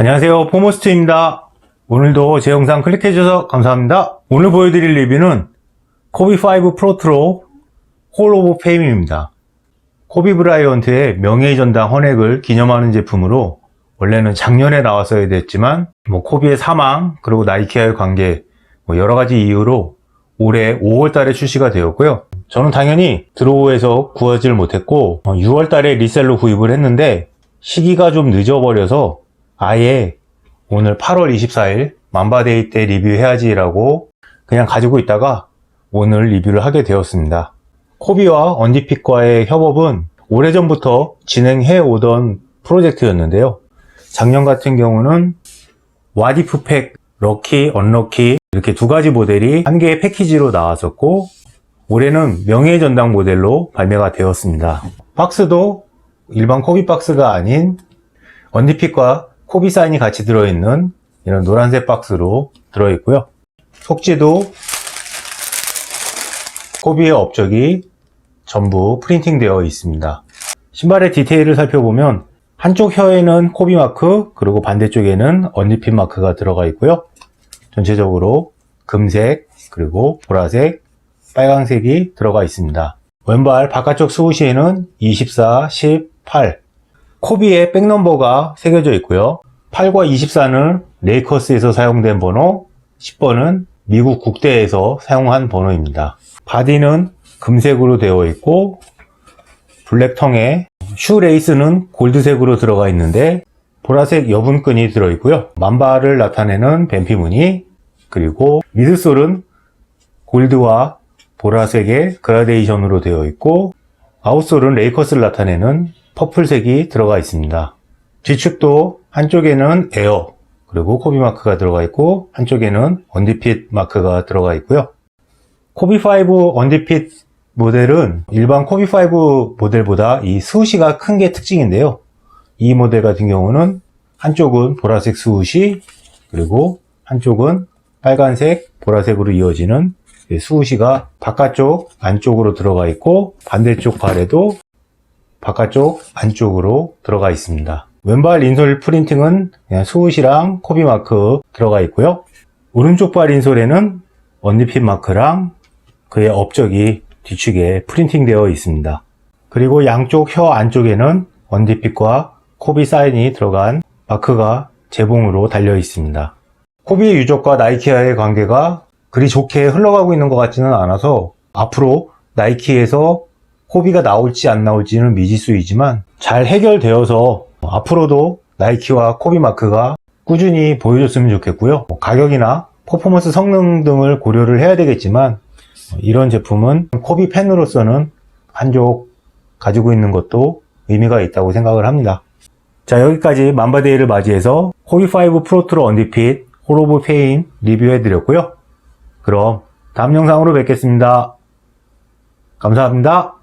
안녕하세요. 포모스트입니다. 오늘도 제 영상 클릭해주셔서 감사합니다. 오늘 보여드릴 리뷰는 코비5 프로트로 홀 오브 페임입니다. 코비 브라이언트의 명예의 전당 헌액을 기념하는 제품으로 원래는 작년에 나왔어야 됐지만 뭐 코비의 사망 그리고 나이키와의 관계 뭐 여러 가지 이유로 올해 5월 달에 출시가 되었고요. 저는 당연히 드로우에서 구하지를 못했고 6월 달에 리셀로 구입을 했는데 시기가 좀 늦어버려서 아예 오늘 8월 24일 만바데이 때 리뷰해야지라고 그냥 가지고 있다가 오늘 리뷰를 하게 되었습니다. 코비와 언디픽과의 협업은 오래전부터 진행해 오던 프로젝트였는데요. 작년 같은 경우는 와디프 팩, 럭키, 언럭키 이렇게 두 가지 모델이 한 개의 패키지로 나왔었고 올해는 명예의 전당 모델로 발매가 되었습니다. 박스도 일반 코비 박스가 아닌 언디픽과 코비 사인이 같이 들어있는 이런 노란색 박스로 들어있고요. 속지도 코비의 업적이 전부 프린팅 되어 있습니다. 신발의 디테일을 살펴보면 한쪽 혀에는 코비 마크 그리고 반대쪽에는 언디핏 마크가 들어가 있고요. 전체적으로 금색 그리고 보라색 빨강색이 들어가 있습니다. 왼발 바깥쪽 스우시에는 24, 18 코비의 백넘버가 새겨져 있고요. 8과 24는 레이커스에서 사용된 번호, 10번은 미국 국대에서 사용한 번호입니다. 바디는 금색으로 되어 있고 블랙텅에 슈 레이스는 골드색으로 들어가 있는데 보라색 여분끈이 들어 있고요. 만발을 나타내는 뱀피 무늬 그리고 미드솔은 골드와 보라색의 그라데이션으로 되어 있고 아웃솔은 레이커스를 나타내는 퍼플색이 들어가 있습니다. 뒤축도 한쪽에는 에어 그리고 코비 마크가 들어가 있고 한쪽에는 언디핏 마크가 들어가 있고요. 코비5 언디핏 모델은 일반 코비5 모델보다 이 스우시가 큰 게 특징인데요. 이 모델 같은 경우는 한쪽은 보라색 스우시 그리고 한쪽은 빨간색 보라색으로 이어지는 스우시가 바깥쪽 안쪽으로 들어가 있고 반대쪽 발에도 바깥쪽 안쪽으로 들어가 있습니다. 왼발 인솔 프린팅은 스우시랑 코비 마크 들어가 있고요. 오른쪽 발 인솔에는 언니핏 마크랑 그의 업적이 뒤축에 프린팅 되어 있습니다. 그리고 양쪽 혀 안쪽에는 언디핏과 코비 사인이 들어간 마크가 재봉으로 달려 있습니다. 코비의 유적과 나이키와의 관계가 그리 좋게 흘러가고 있는 것 같지는 않아서 앞으로 나이키에서 코비가 나올지 안 나올지는 미지수이지만 잘 해결되어서 앞으로도 나이키와 코비 마크가 꾸준히 보여줬으면 좋겠고요. 뭐 가격이나 퍼포먼스 성능 등을 고려를 해야 되겠지만 이런 제품은 코비 팬으로서는 한쪽 가지고 있는 것도 의미가 있다고 생각을 합니다. 자 여기까지 만바데이를 맞이해서 코비5 프로트로 언디핏 홀오브 페인 리뷰해드렸고요. 그럼 다음 영상으로 뵙겠습니다. 감사합니다.